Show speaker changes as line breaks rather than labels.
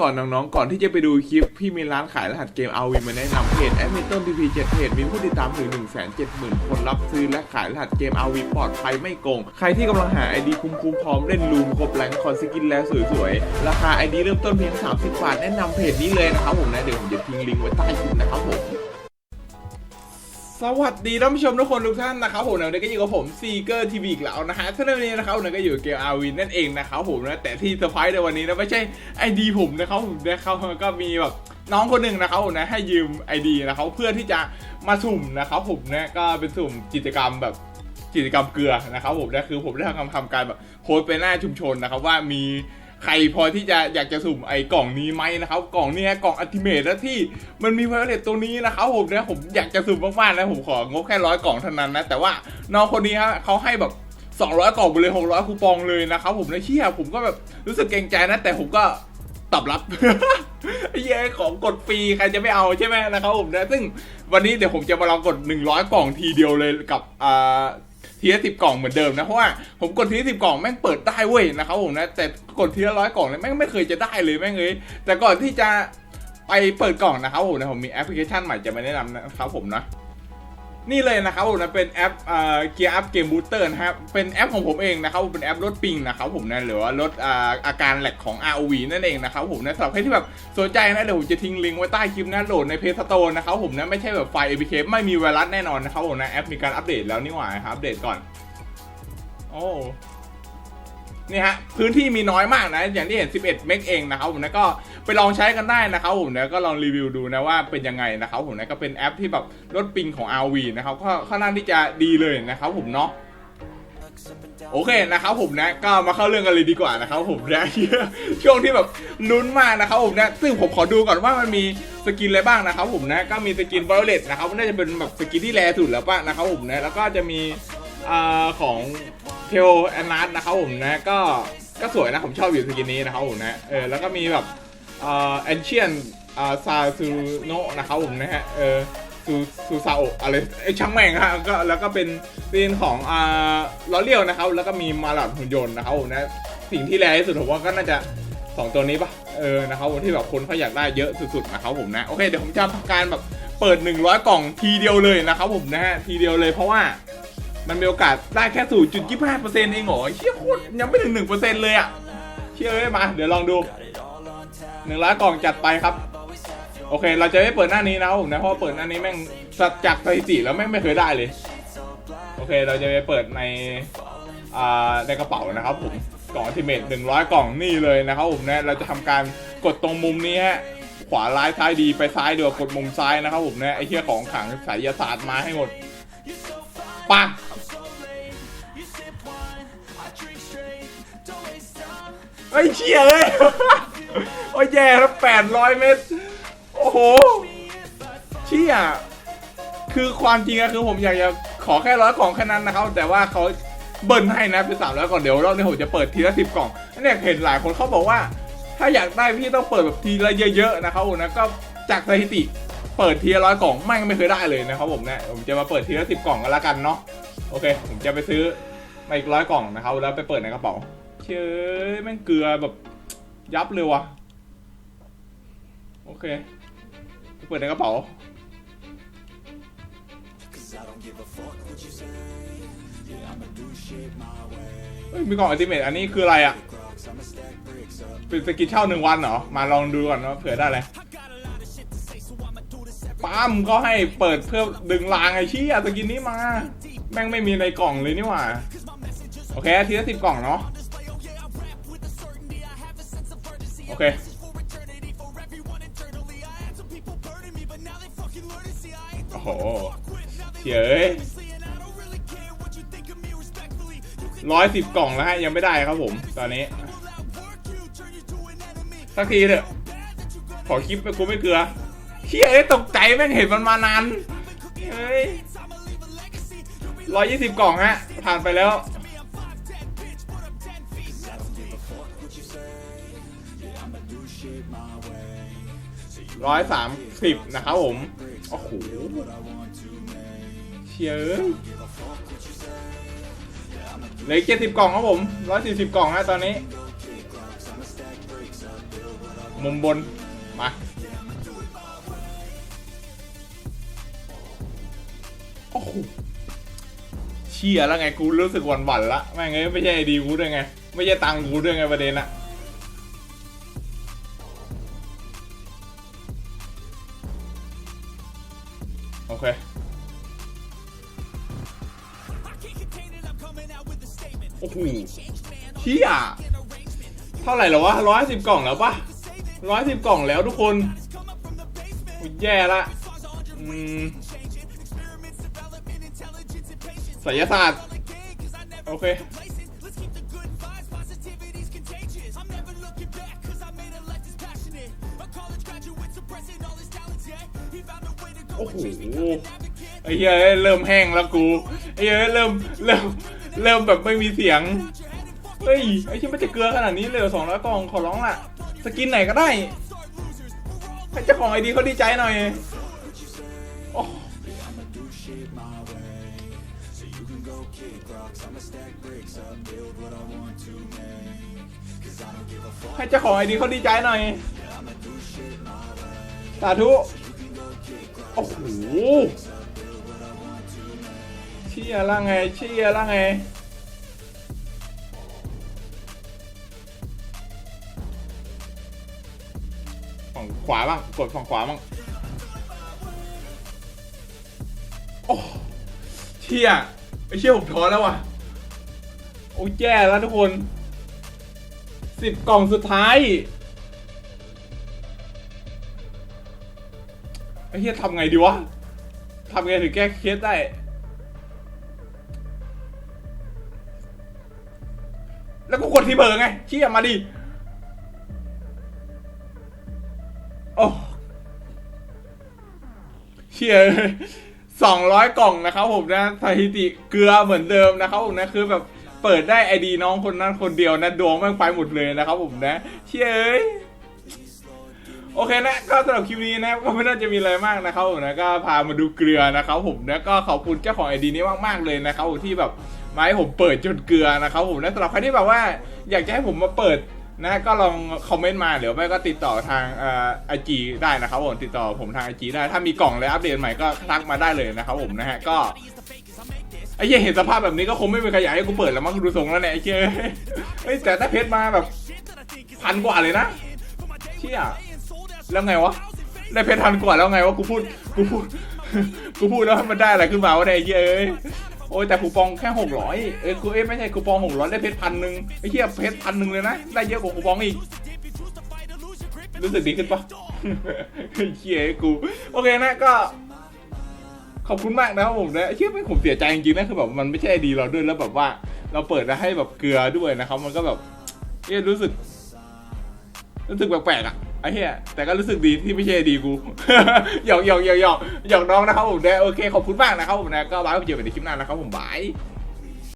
ก่อนน้องๆ ก่อนที่จะไปดูคลิป พี่มีร้านขายรหัสเกมเอาวีมาแนะนำเพจแอดมินต้นทีพีเจ็ดเพจมีผู้ติดตามถึง 1 7 0 0 0 0 คนรับซื้อและขายรหัสเกมเอาวีปลอดภัยไม่โกง ใครที่กำลังหาไอดีคุ้มๆ พร้อมเล่นลูมครบแรงคอนสกินแล้วสวยๆ ราคา ID เริ่มต้นเพียง 30 บาท แนะนำเพจนี้เลยนะครับผมนะ เดี๋ยวผมจะทิ้งลิงก์ไว้ใต้คลิปนะครับผม สวัสดีท่านผู้ชมทุกคนทุกท่านนะครับผมวันนี้ก็อยู่กับผมซีเกอร์ทีวีอีกแล้วนะฮะท่านวันนี้นะครับวันนี้ก็อยู่เกมอาวินนั่นเองนะครับผมนะแต่ที่เซอร์ไพรส์ในวันนี้นะไม่ใช่ไอดีผมนะครับผมนะครับก็มีแบบน้องคนหนึ่งนะครับผมนะให้ยืมไอดีนะครับเพื่อที่จะมาสุ่มนะครับผมนะก็เป็นสุ่มกิจกรรมแบบกิจกรรมเกลือนะครับผมนะคือผมได้ทำทำการแบบโพสต์ไปหน้าชุมชนนะครับว่ามี ใครพอที่จะอยากจะสุ่มไอ้กล่องนี้ไหมนะครับ กล่องนี้ยกล่องอัลติเมทแล้วที่มันมีไวโอเลตตัวนี้นะครับผมนะผมอยากจะสุ่มมากๆนะผมของบแค่ร้อยกล่องเท่านั้นนะ แต่ว่าน้องคนนี้ฮะเขาให้แบบ200กล่องไปเลย600คูปองเลยนะครับผมนะเชี่ยผมก็แบบรู้สึกเกรงใจนะ แต่ผมก็ตอบรับไอ้เหี้ของกดฟรีใครจะไม่เอาใช่ไหมนะครับผมนะซึ่งวันนี้เดี๋ยวผมจะมาลองกด 100 กล่องทีเดียวเลยกับอ่า ทีละสิบกล่องเหมือนเดิมนะเพราะว่าผมกดทีละสิบกล่องแม่งเปิดได้เว้ยนะครับผมนะแต่กดทีละร้อยกล่องเนี่ยแม่งไม่เคยจะได้เลยแม่งเลยแต่ก่อนที่จะไปเปิดกล่องนะครับผมนะผมมีแอปพลิเคชันใหม่จะมาแนะนำนะครับผมนะ นี่เลยนะครับผมนะเป็นแอปเอ่อเกียร์อัพเกมบูสเตอร์นะครับเป็นแอปของผมเองนะครับผมเป็นแอปลดปิงนะครับผมนะหรือว่าลดอ่าอาการแหลกของ ROV นั่นเองนะครับผมนะสำหรับใครที่แบบสนใจนะเดี๋ยวผมจะทิ้งลิงก์ไว้ใต้คลิปนะโหลดในเพจสโตร์นะครับผมนะไม่ใช่แบบไฟล์ APK ไม่มีไวรัสแน่นอนนะครับผมนะแอปมีการอัปเดตแล้วนี่หว่านะครับอัปเดตก่อนโอ้ นี่ฮะพื้นที่มีน้อยมากนะ อย่างที่เห็น 11 เมกเองนะครับผมนะก็ไปลองใช้กันได้นะครับผมนะก็ลองรีวิวดูนะว่าเป็นยังไงนะครับผมนะก็เป็นแอปที่แบบลดปิงของ RV นะครับก็ค่อนข้างที่จะดีเลยนะครับผมเนาะโอเคนะครับผมนะก็มาเข้าเรื่องกันเลยดีกว่านะครับผมนะช่วงที่แบบลุ้นมากนะครับผมนะซึ่งผมขอดูก่อนว่ามันมีสกินอะไรบ้างนะครับผมนะก็มีสกิน v i o l e t นะครับน่าจะเป็นแบบสกินที่แรสุดแล้วป่ะนะครับผมนะแล้วก็จะมีอ่าของ เทลแอนนัสนะครับผมนะก็ก็สวยนะผมชอบอยู่สกินนี้นะครับผมนะเออแล้วก็มีแบบเอ่าแอนเชียนอ่าซาซูโนะนะครับผมนะฮะเออซูซูซาโออะไรไอช่างแม่งฮะก็แล้วก็เป็นเป็นของอ่าล้อเลี้ยวนะครับ แล้วก็มีมาลาดหุ่นยนต์นะครับผมนะสิ่งที่แรงที่สุดผมว่าก็น่าจะสองตัวนี้ปะเออนะครับผมที่แบบคนเขาอยากได้เยอะสุดๆนะครับผมนะโอเคเดี๋ยวผมจะทำการแบบเปิด 100 กล่องทีเดียวเลยนะครับผมนะฮะทีเดียวเลยเพราะว่า มันมีโอกาสได้แค่0.25%เปอร์เซ็นต์เองเหรอเชี่ยโคตรยังไม่ถึง1%เปอร์เซ็นต์เลยอะเชี่ยเอ้ยมา เดี๋ยวลองดูหนึ่งร้อยกล่องจัดไปครับ โอเค เราจะไม่เปิดหน้านี้นะผมนะเพราะเปิดหน้านี้แม่งสัดจากสถิติแล้วแม่งไม่เคยได้เลย โอเค เราจะไปเปิดในอ่าในกระเป๋านะครับผมกล่องอัลติเมทหนึ่งร้อยกล่องนี่เลยนะครับผมนะเราจะทำการกดตรงมุมนี้ฮะขวาร้ายซ้ายดีไปซ้ายเดี๋ยวกดมุมซ้ายนะครับผมนะไอ้เหี้ยของขังสายศาสตร์มาให้หมดปัง อ้ยเชี่ยเลย โอ้ยแย่แล้วแปดร้อยเมตร โอ้โห เชี่ย คือความจริงอะคือผมอยากจะขอแค่ร้อยกล่องแค่นั้นนะครับ แต่ว่าเขาเบิ้ลให้นะเป็นสามร้อยกล่องเดี๋ยวรอบนี้ผมจะเปิดทีละสิบกล่องเนี่ยเห็นหลายคนเขาบอกว่า ถ้าอยากได้พี่ต้องเปิดแบบทีละเยอะๆนะครับผมนะก็จากสถิติเปิดทีละร้อยกล่องไม่งไม่เคยได้เลยนะครับผมเนี่ยผมจะมาเปิดทีละสิบกล่องกันละกันเนาะโอเค ผมจะไปซื้อมาอีกร้อยกล่องนะครับแล้วไปเปิดในกระเป๋า เชื่อแม่งเกลือแบบยับเลยวะโอเค เปิดในกระเป๋าเฮ้ยมีกล่องอัลติเมทอันนี้คืออะไรอะ เป็นสกินเช่าหนึ่งวันเหรอ มาลองดูก่อนว่าเผื่อได้อะไรปั๊มก็ให้เปิดเพื่อดึงรางไอ้ชี้อะสกินนี้มา แม่งไม่มีในกล่องเลยนี่หว่า โอเค ทีละสิบกล่องเนาะ โอเค โอ้โหเฉยร้อยสิบกล่องแล้วฮะ ยังไม่ได้ครับผม ตอนนี้ สักทีเถอะ ขอคลิปไปกูไม่เกลือเฮียอ้ยตกใจแม่งเห็นมันมานานเฮ้ยร้อยยี่สิบกล่องฮะ ผ่านไปแล้ว ร้อยสามสิบนะครับผม โอ้โหเชียร์เหลือเจ็ดสิบกล่องครับผมร้อยสี่สิบกล่องฮะตอนนี้ มุมบน มาโอ้โหเชี่ยแล้วไงกูรู้สึกหวั่นหวั่นๆละแม่งเอ้ยไม่ใช่ไอดีกูด้วยไง ไม่ใช่ตังกูด้วยไงประเด็นอะ โอเคโอ้โหเชี่ยเท่าไหร่แล้ววะร้อยสิบกล่องแล้วปะร้อยสิบกล่องแล้วทุกคนแย่ละอืมศิลศาสตร์โอเค โอ้โหไอ้เหี้ยเริ่มแห้งแล้วกูไอ้เหี้ยเริ่มเริ่มเริ่มแบบไม่มีเสียงเฮ้ยไอ้เหี้ยมันจะเกลือขนาดนี้เลยสองร้อยกองขอร้องล่ะ สกินไหนก็ได้ให้เจ้าของไอดีเขาดีใจหน่อยโอ้ให้เจ้าของไอดีเขาดีใจหน่อย สาธุ โอ้โหเชี่ยละไงเชี่ยละไงฝั่งขวาบ้างกดฝั่งขวาบ้างโอ้เชี่ยไอเชี่ยผมท้อแล้วว่ะโอ้แย่แล้วทุกคนสิบกล่องสุดท้าย ไอ้เฮียทำไงดีวะทำไงถึงแก้เคสได้ แล้วกูกดที่เบอร์ไงเชี่ยมาดิโอ้เชี่ยสองร้อยกล่องนะครับผมนะสถิติเกลือเหมือนเดิมนะครับผมนะคือแบบเปิดได้ไอดีน้องคนนั้นคนเดียวนะดวงแม่งไปหมดเลยนะครับผมนะ เชี่ยเอ้ย โอเคนะก็สำหรับคลิปนี้นะก็ไม่น่าจะมีอะไรมากนะครับผมนะก็พามาดูเกลือนะครับผมนะก็ขอบคุณเจ้าของไอดีนี้มากๆเลยนะครับผมที่แบบมาให้ผมเปิดจนเกลือนะครับผมนะสำหรับใครที่แบบว่าอยากจะให้ผมมาเปิดนะก็ลองคอมเมนต์มาเดี๋ยวไม่ก็ติดต่อทางไอจีได้นะครับผมติดต่อผมทางไอจีได้ถ้ามีกล่องอะอัปเดตใหม่ก็ทักมาได้เลยนะครับผมนะฮะก็ไอ้เหี้ยเห็นสภาพแบบนี้ก็คงไม่มีใครอยากให้กูเปิดแล้วมั้งดูทรงแล้วเนี่ยไอ้เหี้ยเฮ้ยแต่ถ้าเพชรมาแบบพันกว่าเลยนะเชี่ย แล้วไงวะได้เพชรพันกว่าแล้วไงวะกูพูดกูพูดกูพูดแล้วมันได้อะไรขึ้นมาวะไอ้เหี้ยเอ้ยโอ้ยแต่คูปองแค่หกร้อยเอ้กูเอ้ไม่ใช่คูปองหกร้อยได้เพชรพันหนึ่งไอ้เหี้ยเพชรพันหนึ่งเลยนะได้เยอะกว่าคูปองอีกรู้สึกดีขึ้นปะไอ้เหี้ยไอ้กูโอเคนะก็ขอบคุณมากนะครับผมนะเชื่อไหมผมเสียใจจริงๆนะคือแบบมันไม่ใช่ดีเราด้วยแล้วแบบว่า เราเปิดแล้วให้แบบเกลือด้วยนะครับ มันก็แบบเอ้รู้สึก รู้สึกแปลกๆอะ อ้เหี้ยแต่ก็รู้สึกดีที่ไม่ใช่ดีกูหยอกหยอกหยอกหยอกหยอกน้องนะครับผมนะโอเคขอบคุณมากนะครับผมนะก็ไว้พบเจอกันในคลิปหน้านะครับผมบาย